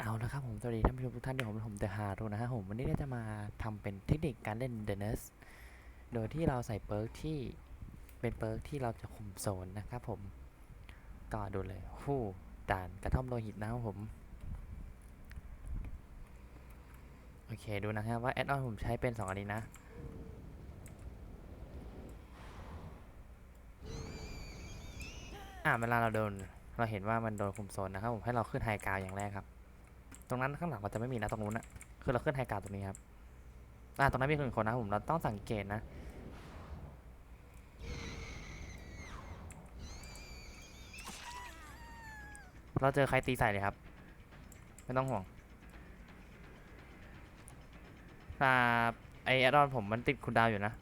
เอาละครับผมสวัสดีท่านผู้ชมทุกท่านที่ผมผมเดอะฮารุนะครับผมวันนี้เราจะมาทำเป็นเทคนิคการเล่น The Nurse โดยที่เราใส่เปิร์กที่เป็นเปิร์กที่เราจะคุมโซนนะครับผมก็ดูเลยฮู้ด่านกระท่อมโลหิตนะครับผม โอเคดูนะครับว่าแอดออนผมใช้เป็น 2 อันนี้นะอ่าเวลาเราโดนเราเห็นว่ามันโดนคุมโซนนะครับผมให้เราขึ้นไฮกราวอย่างแรกครับ ตรงนั้นข้างหลังเราจะไม่มีนะตรงนู้นอะคือเราขึ้นไฮกราวตรงนี้ครับอ่าตรงนั้นมีคนหนึ่งคนนะผมเราต้องสังเกตนะเราเจอใครตีใส่เลยครับ ไม่ต้องห่วงอ่าไอแอดออนผมมันติดคุณดาวอยู่นะ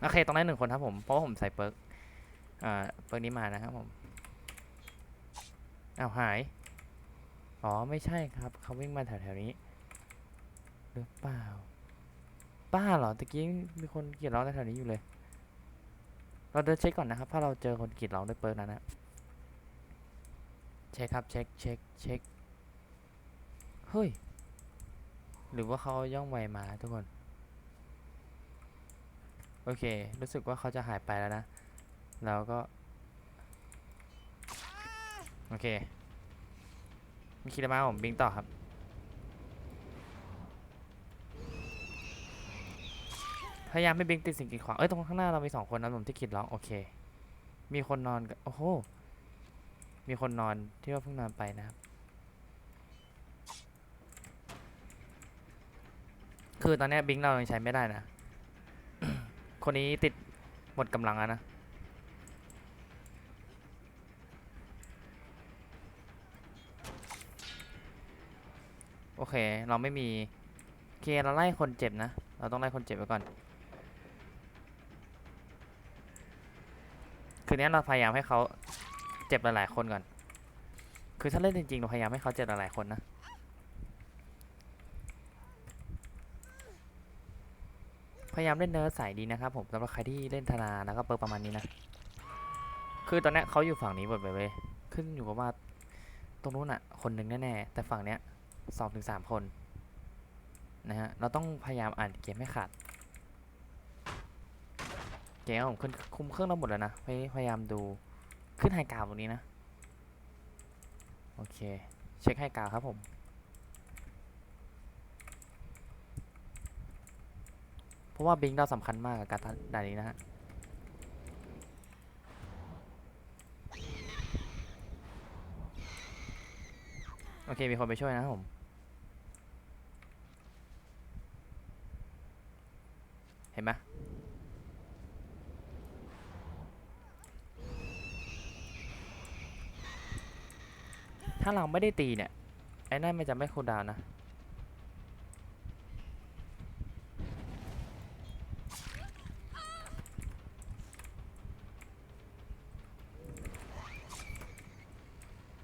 โอเคตรงนั้นหนึ่งคนครับผม เพราะว่าผมใส่เปิร์กอ่าเปิร์กนี้มานะครับผมอ้าวหาย อ๋อไม่ใช่ครับเขาวิ่งมาแถวๆนี้หรือเปล่าป้าเหรอตะกี้มีคนกรีดร้องแถวๆนี้อยู่เลย เราเดินเช็คก่อนนะครับถ้าเราเจอคนกรีดร้องด้วยเปิร์กนั้นนะเช็คครับเช็คเช็คเช็คเฮ้ยหรือว่าเขาย่องไวมาทุกคน โอเค รู้สึกว่าเขาจะหายไปแล้วนะแล้วก็ โอเค มีคิดมาผมบิงต่อครับ พยายามไม่บิงติดสิ่งกีดขวาง เอ้ย ตรงข้างหน้าเรามีสองคนนะผมที่คิดร้อง โอเค มีคนนอนกันโอ้โห มีคนนอนที่ว่าเพิ่งนอนไปนะครับ คือตอนนี้บิงเรายังใช้ไม่ได้นะ คนนี้ติดหมดกำลังแล้วนะ โอเค เราไม่มีเคเราไล่คนเจ็บนะ เราต้องไล่คนเจ็บไว้ก่อน คืนนี้เราพยายามให้เขาเจ็บหลายๆคนก่อน คือถ้าเล่นจริงๆเราพยายามให้เขาเจ็บหลายๆคนนะพยายามเล่นเนิร์ดใสดีนะครับผมสำหรับใครที่เล่นธนาแล้วก็เปิร์ประมาณนี้นะ คือตอนนี้เขาอยู่ฝั่งนี้หมดเลยเว้ยขึ้นอยู่กับว่าตรงนู้นอะ คนหนึ่งแน่ๆแต่ฝั่งเนี้ย สองถึงสามคนนะฮะเราต้องพยายามอ่านเกมให้ขาดเกมผมขึ้นคุมเครื่องเราหมดแล้วนะพยายามดูขึ้นไฮกาวตรงนี้นะโอเคเช็คไฮกาวครับผมเพราะว่าบิงเราสำคัญมากกับการด่านนี้นะฮะโอเค มีคนไปช่วยนะครับผม เห็นไหม ถ้าเราไม่ได้ตีเนี่ย ไอ้นั่นมันจะไม่คูลดาวนะ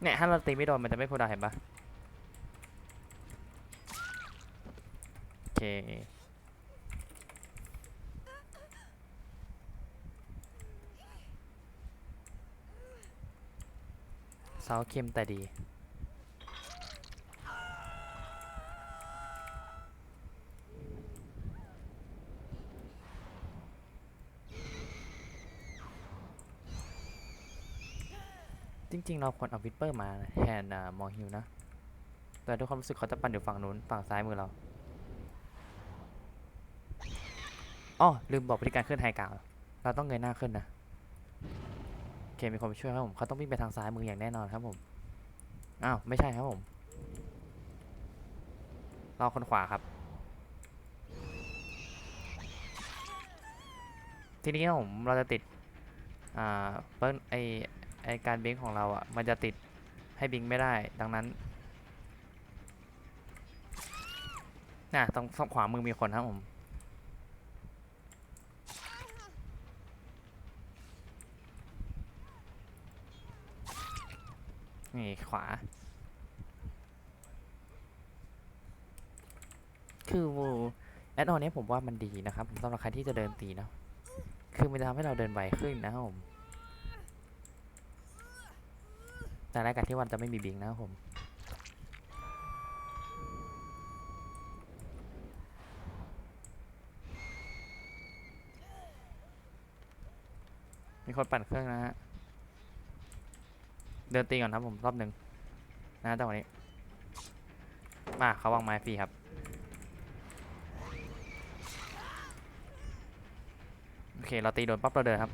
เนี่ย ถ้าเราตีไม่โดน มันจะไม่คูลดาวน์เห็นปะโอเคเซาเค็มแต่ดี จริงๆเราควรเอาวิปเปอร์มาแทนมอฮิวนะ แต่ด้วยความรู้สึกเขาจะปั่นอยู่ฝั่งนู้นฝั่งซ้ายมือเราอ๋อลืมบอกวิธีการขึ้นไฮกาวเราต้องเงยหน้าขึ้นนะโอเคมีคนไปช่วยครับผมเขาต้องวิ่งไปทางซ้ายมืออย่างแน่นอนครับผมอ้าวไม่ใช่ครับผมเราคนขวาครับ ทีนี้ครับผมเราจะติดอ่าเปิ้ลไอไอ การบิงของเราอะ่ะ มันจะติดให้บิงไม่ได้ ดังนั้นน่ะตรงฝั่งขวามือมีคนครับผมนี่ขวา คือวูแอดออนนี้ผมว่ามันดีนะครับสำหรับใครที่จะเดินตีเนาะ คือมันจะทำให้เราเดินไวขึ้นนะครับผม แต่แรกกันที่วันจะไม่มีบิงนะครับผมมีคนปั่นเครื่องนะฮะ เดินตีก่อนครับผมรอบหนึ่งนะจังหวะนี้ มาเขาวางไม้ฟรีครับ โอเค เราตีโดนปั๊บเราเดินครับ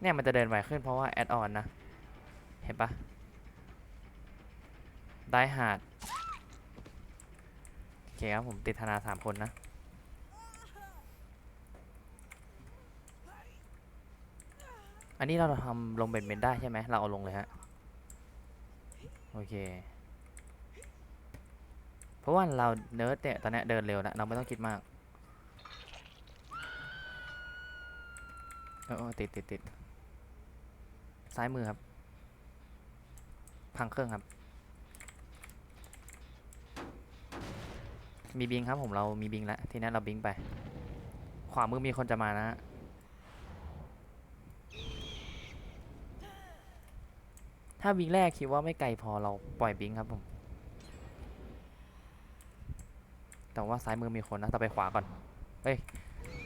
เนี่ยมันจะเดินไวขึ้นเพราะว่าแอดออนนะ เห็นปะได้หาด โอเคครับ ผมติดธนาสามคนนะ อันนี้เราทำลงเบนเบนได้ใช่ไหม เราเอาลงเลยฮะ โอเค เพราะว่าเราเนิร์ดเนี่ย ตอนนี้เดินเร็วแล้วเราไม่ต้องคิดมากเออเออติดติดติดซ้ายมือครับ พังเครื่องครับ มีบิงครับผมเรามีบิงแล้วทีนี้เราบิงไป ขวามือมีคนจะมานะฮะถ้าบิงแรกคิดว่าไม่ไกลพอเราปล่อยบิงครับผม แต่ว่าซ้ายมือมีคนนะต่อไปขวาก่อนเฮ้ย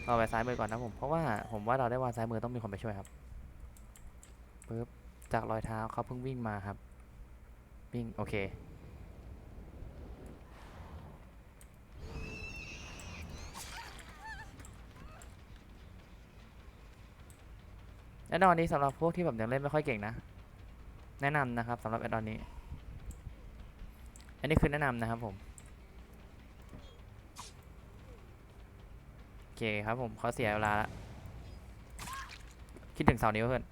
เราไปซ้ายมือก่อนนะผม เพราะว่าผมว่าเราได้ว่าซ้ายมือต้องมีคนไปช่วยครับปึ๊บจากรอยเท้าเขาเพิ่งวิ่งมาครับ วิ่งโอเค แอดดอนนี้สำหรับพวกที่แบบยังเล่นไม่ค่อยเก่งนะ แนะนำนะครับสำหรับแอดดอนนี้ อันนี้คือแนะนำนะครับผมโอเคครับผมเขาเสียเวลาละคิดถึงเสานี้วเพื่อน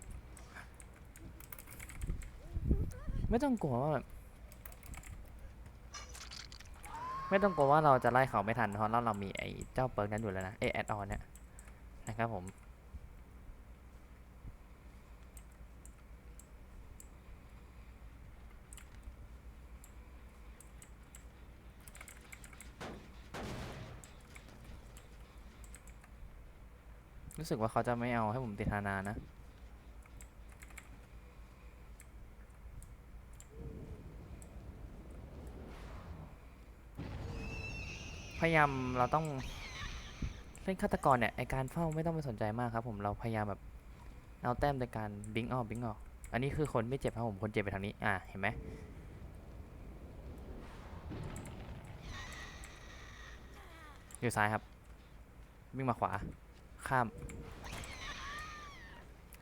ไม่ต้องกลัวว่าแบบไม่ต้องกลัวว่าเราจะไล่เขาไม่ทันเพราะเราเรามีไอ้เจ้าเปิร์กนั้นอยู่แล้วนะเอแอดออนเนี่ยนะครับผมรู้สึกว่าเขาจะไม่เอาให้ผมติดธนานะ พยายามเราต้องเล่นฆาตกรเนี่ยไอการเฝ้าไม่ต้องไปสนใจมากครับ ผมเราพยายามแบบเอาแต้มในการบิงออกบิงออก อันนี้คือคนไม่เจ็บครับผมคนเจ็บไปทางนี้อ่าเห็นไหมอยู่ซ้ายครับวิ่งมาขวาข้าม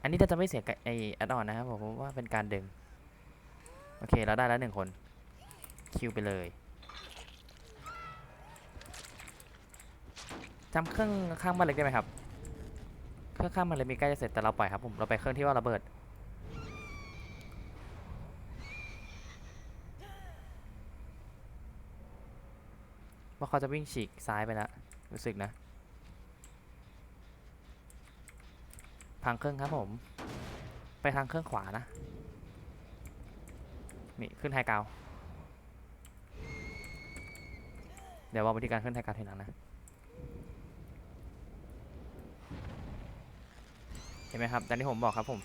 อันนี้เราจะไม่เสียไอแอดออนนะครับผมเพราะว่าเป็นการดึง โอเคเราได้แล้วหนึ่งคน คิวไปเลย จำเครื่องข้างบ้านเล็กได้ไหมครับ เครื่องข้างบ้านเล็กมีใกล้จะเสร็จแต่เราปล่อยครับผม เราไปเครื่องที่ว่าระเบิด ว่าเขาจะวิ่งฉีกซ้ายไปแล้วรู้สึกนะพังเครื่องครับผม ไปทางเครื่องขวานะ นี่ขึ้นไฮกาว เดี๋ยวว่าวิธีการขึ้นไฮกาวทีหลังนะ ห็นไหมครับอย่างที่ผมบอกครับผม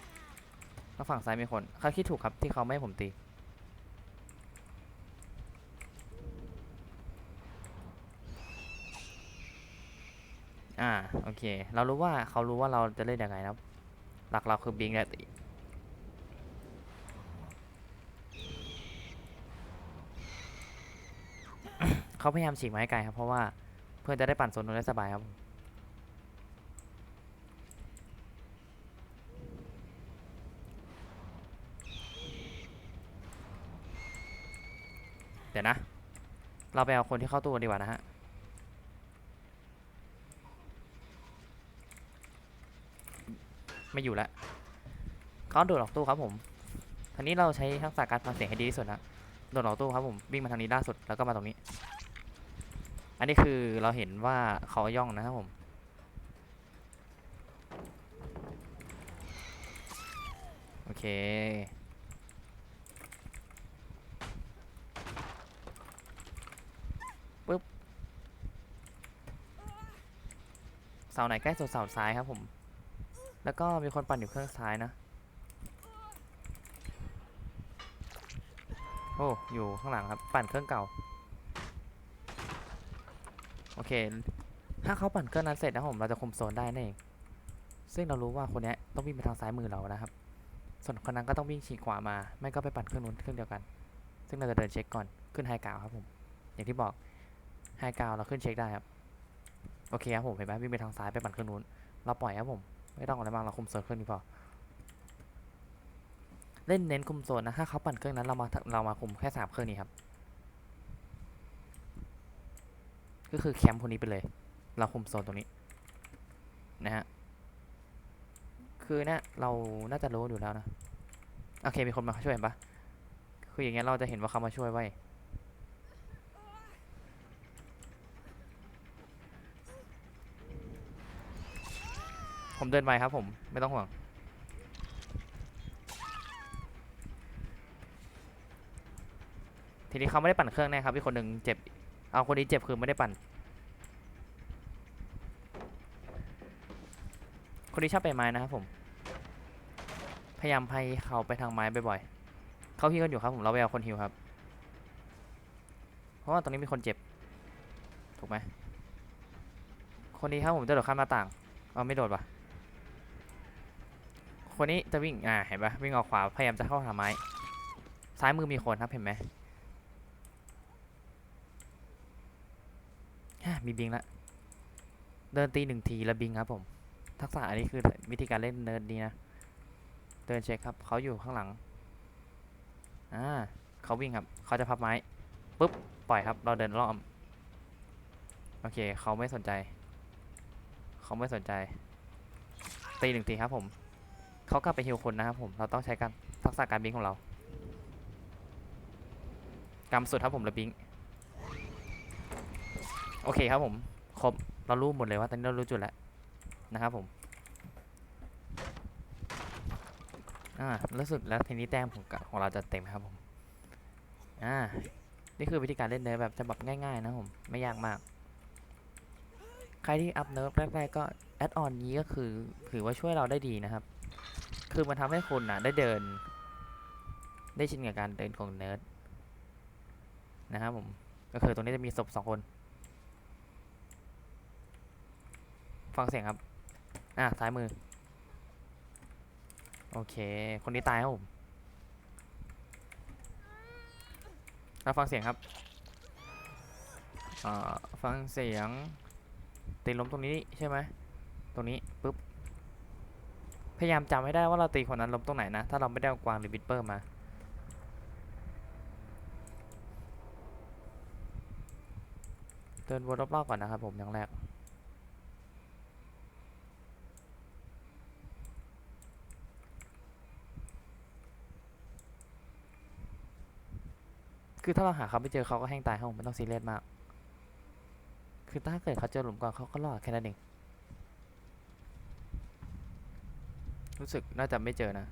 ก็ฝั่งซ้ายมีคนเขาคิดถูกครับที่เขาไม่ให้ผมตี อ่า โอเค เรารู้ว่าเขารู้ว่าเราจะเล่นยังไงนะครับ หลักเราคือบิงและตีเขาพยายามฉีกไม้ไกลครับ เพราะว่าเพื่อนจะได้ปั่นโซนนู้นได้สบายครับ เดี๋ยวนะ เราไปเอาคนที่เข้าตู้กันดีกว่านะฮะ ไม่อยู่แล้วเขาโดดออกตู้ครับผมทางนี้เราใช้ทักษะการฟังเสียงให้ดีที่สุดนะโดดออกตู้ครับผมวิ่งมาทางนี้ล่าสุดแล้วก็มาตรงนี้ อันนี้คือเราเห็นว่าเขาย่องนะครับผมโอเค เสาไหนใกล้สุดเสาซ้ายครับผม แล้วก็มีคนปั่นอยู่เครื่องซ้ายนะ โอ้ อยู่ข้างหลังครับ ปั่นเครื่องเก่า โอเค ถ้าเขาปั่นเครื่องนั้นเสร็จนะผม เราจะคุมโซนได้นั่นเอง ซึ่งเรารู้ว่าคนนี้ต้องวิ่งไปทางซ้ายมือเรานะครับ ส่วนคนนั้นก็ต้องวิ่งฉีกขวามา ไม่ก็ไปปั่นเครื่องนู้นเครื่องเดียวกัน ซึ่งเราจะเดินเช็คก่อน ขึ้นไฮกาวครับผม อย่างที่บอกไฮกาวเราขึ้นเช็คได้ครับ โอเคครับผมเห็นไหมวิ่งไปทางซ้ายไปปั่นเครื่องนู้นเราปล่อยครับผมไม่ต้องอะไรมากเราคุมโซนเครื่องนี้พอเล่นเน้นคุมโซนนะถ้าเขาปั่นเครื่องนั้นเรามาเรามาคุมแค่สามเครื่องนี้ครับก็คือแคมป์คนนี้ไปเลย เราคุมโซนตรงนี้นะฮะคือเนี่ยเราน่าจะรู้อยู่แล้วนะโอเคมีคนมาช่วยเห็นปะคืออย่างเงี้ยเราจะเห็นว่าเขามาช่วยไว้ ผมเดินไปครับผมไม่ต้องห่วง ทีนี้เขาไม่ได้ปั่นเครื่องแน่ครับพี่คนหนึ่งเจ็บ เอาคนนี้เจ็บคือไม่ได้ปั่น คนนี้ชอบไปไม้นะครับผม พยายามให้เขาไปทางไม้บ่อยๆเขาฮิวกันอยู่ครับผมเราไปเอาคนฮิวครับ เพราะว่าตรงนี้มีคนเจ็บ ถูกไหมคนนี้ครับผมจะโดดข้ามหน้าต่าง เอาไม่โดดว่ะ คนนี้จะวิ่ง อ่า เห็นปะวิ่งออกขวา พยายามจะเข้าหาไม้ ซ้ายมือมีคนครับ เห็นไหมมีบิงละเดินตีหนึ่งทีแล้วบิงครับผม ทักษะอันนี้คือวิธีการเล่นเนิร์ดดีนะ เดินเช็คครับ เขาอยู่ข้างหลัง อ่า เขาวิ่งครับ เขาจะพับไม้ ปุ๊บ ปล่อยครับ เราเดินรอบ โอเค เขาไม่สนใจ เขาไม่สนใจ ตีหนึ่งทีครับผม เขากลับไปฮิวคนนะครับผม เราต้องใช้การทักษะการบิงของเรากำสุดครับผมแล้วบิง โอเคครับผม ครบ เรารู้หมดเลยว่าตอนนี้เรารู้จุดแล้วนะครับผม อ่ารู้สึกแล้วทีนี้แต้มของของเราจะเต็มครับผม อ่า นี่คือวิธีการเล่นเนิร์ฟแบบฉบับง่ายๆนะผม ไม่ยากมาก ใครที่อัพเนิร์ฟแรกๆก็แอดออนนี้ก็คือถือว่าช่วยเราได้ดีนะครับ คือมันทำให้คุณนะได้เดิน ได้ชินกับการเดินของเนิร์ดนะครับผม ก็คือตรงนี้จะมีศพสองคน ฟังเสียงครับ อ่าซ้ายมือ โอเค คนนี้ตายครับผมเราฟังเสียงครับอ่าฟังเสียงตีล้มตรงนี้ใช่ไหม ตรงนี้ปุ๊บ พยายามจำให้ได้ว่าเราตีคนนั้นล้มตรงไหนนะ ถ้าเราไม่ได้เอากวางหรือบิปเปอร์มา เดินวนรอบๆก่อนนะครับผมอย่างแรกคือถ้าเราหาเขาไม่เจอเขาก็แห้งตายครับผมไม่ต้องซีเรียสมาก คือถ้าเกิดเขาเจอหลุมก่อนเขาก็รอดแค่นั้นเอง รู้สึกน่าจะไม่เจอนะ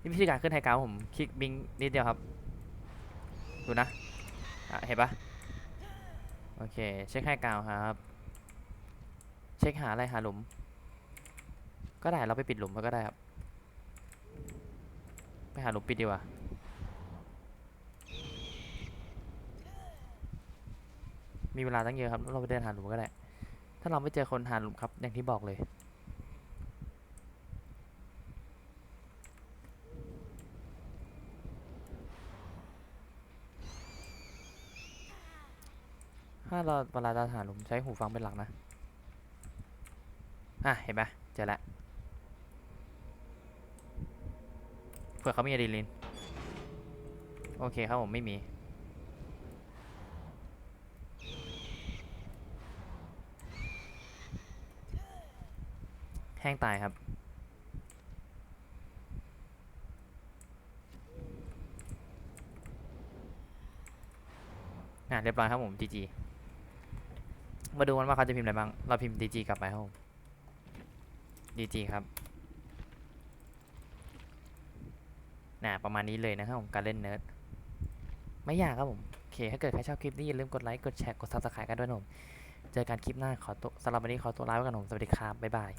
นี่วิธีการขึ้นไฮกราวผมคลิกบิงนิดเดียวครับ ดูนะอะเห็นปะโอเค เช็คไฮกราวครับ เช็คหาอะไรหาหลุม ก็ได้เราไปปิดหลุมมันก็ได้ครับ ไปหาหลุมปิดดีกว่ามีเวลาตั้งเยอะครับ เราไปเดินหาหลุมก็ได้ ถ้าเราไม่เจอคนหาหลุมครับ อย่างที่บอกเลย ถ้าเราเวลาเราหาหลุมใช้หูฟังเป็นหลักนะ อะ เห็นไหมเจอแล้วเผื่อเขามีอะดรีนาลิน โอเคครับผมไม่มี แห้งตายครับอะเรียบร้อยครับผม GG มาดูกันว่าเขาจะพิมพ์อะไรบ้าง เราพิมพ์ดีจีกลับไปครับดีจีครับน่ะประมาณนี้เลยนะครับผมการเล่นเนิร์ดไม่ยากครับผมโอเคถ้าเกิดใครชอบคลิปนี้อย่าลืมกดไลค์กดแชร์กดซับสไครต์กันด้วยนะผมเจอกันคลิปหน้าขอตัวสำหรับวันนี้ขอตัวลาไปก่อนผมสวัสดีครับบ๊ายบาย